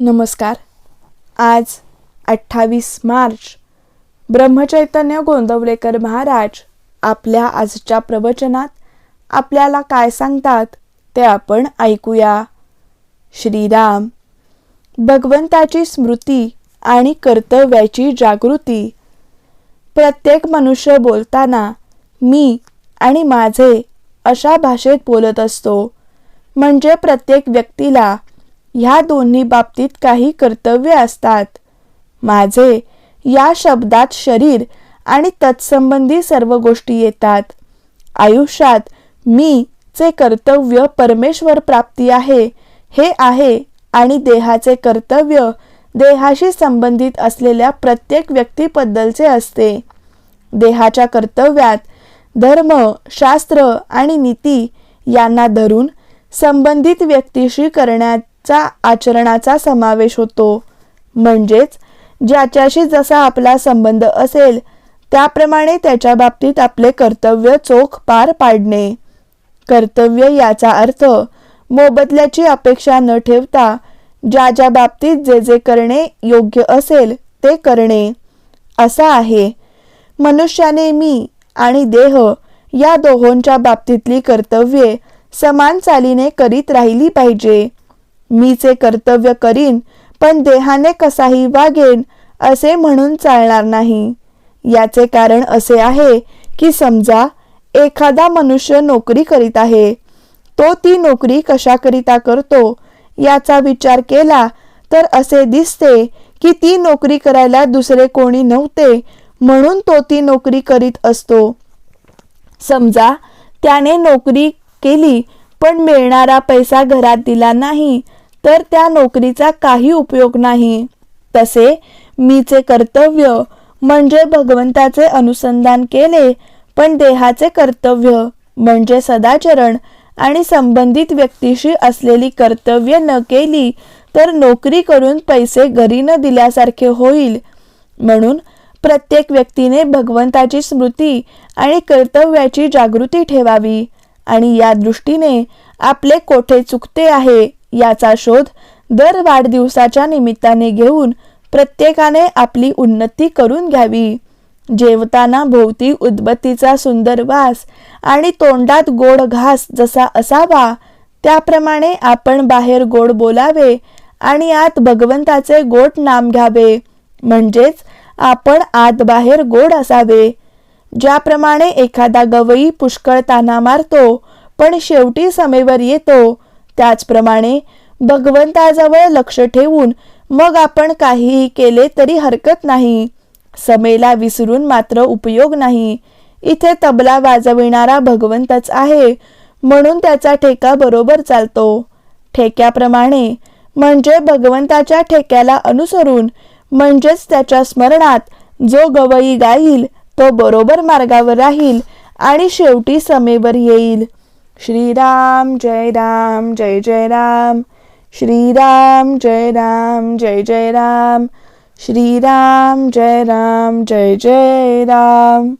नमस्कार. आज अठ्ठावीस मार्च. ब्रह्मचैतन्य गोंदवलेकर महाराज आपल्या आजच्या प्रवचनात आपल्याला काय सांगतात ते आपण ऐकूया. श्रीराम. भगवंताची स्मृती आणि कर्तव्याची जागृती. प्रत्येक मनुष्य बोलताना मी आणि माझे अशा भाषेत बोलत असतो. म्हणजे प्रत्येक व्यक्तीला ह्या दोन्ही बाबतीत काही कर्तव्य असतात. माझे या शब्दात शरीर आणि तत्संबंधी सर्व गोष्टी येतात. आयुष्यात मी चे कर्तव्य परमेश्वर प्राप्ती आहे हे आहे आणि देहाचे कर्तव्य देहाशी संबंधित असलेल्या प्रत्येक व्यक्तीबद्दलचे असते. देहाच्या कर्तव्यात धर्म शास्त्र आणि नीती यांना धरून संबंधित व्यक्तीशी करण्यात चा आचरणाचा समावेश होतो. म्हणजेच ज्याच्याशी जसा आपला संबंध असेल त्याप्रमाणे त्याच्या बाबतीत आपले कर्तव्य चोख पार पाडणे. कर्तव्य याचा अर्थ मोबदल्याची अपेक्षा न ठेवता ज्या ज्या बाबतीत जे जे करणे योग्य असेल ते करणे. असा आहे. मनुष्याने मी आणि देह या दोहोंच्या बाबतीतली कर्तव्ये समान चालीने करीत राहिली पाहिजे. मीचे कर्तव्य करीन पण देहाने कसाही वागेन असे म्हणून चालणार नाही. याचे कारण असे आहे की समजा एखादा मनुष्य नोकरी करीत आहे तो ती नोकरी कशाकरिता करतो याचा विचार केला तर असे दिसते की ती नोकरी करायला दुसरे कोणी नव्हते म्हणून तो ती नोकरी करीत असतो. समजा त्याने नोकरी केली पण मिळणारा पैसा घरात दिला नाही तर त्या नोकरीचा काही उपयोग नाही. तसे मीचे कर्तव्य म्हणजे भगवंताचे अनुसंधान केले पण देहाचे कर्तव्य म्हणजे सदाचरण आणि संबंधित व्यक्तीशी असलेली कर्तव्य न केली तर नोकरी करून पैसे घरी न दिल्यासारखे होईल. म्हणून प्रत्येक व्यक्तीने भगवंताची स्मृती आणि कर्तव्याची जागृती ठेवावी. आणि या दृष्टीने आपले कोठे चुकते आहे याचा शोध दर वाढदिवसाच्या निमित्ताने घेऊन प्रत्येकाने आपली उन्नती करून घ्यावी. जेवताना भोवती उदबत्तीचा सुंदर वास आणि तोंडात गोड घास जसा असावा त्याप्रमाणे आपण बाहेर गोड बोलावे आणि आत भगवंताचे गोड नाम घ्यावे. म्हणजेच आपण आत बाहेर गोड असावे. ज्याप्रमाणे एखादा गवई पुष्कळ ताना मारतो पण शेवटी समेवर येतो त्याचप्रमाणे भगवंताजवळ लक्ष ठेवून मग आपण काहीही केले तरी हरकत नाही. समेला विसरून मात्र उपयोग नाही. इथे तबला वाजविणारा भगवंतच आहे म्हणून त्याचा ठेका बरोबर चालतो. ठेक्याप्रमाणे म्हणजे भगवंताच्या ठेक्याला अनुसरून म्हणजेच त्याच्या स्मरणात जो गवई गाईल तो बरोबर मार्गावर राहील आणि शेवटी समेवर येईल. श्रीराम जय राम जय जय राम. श्रीराम जय राम जय जय राम. श्रीराम जय राम जय जय राम.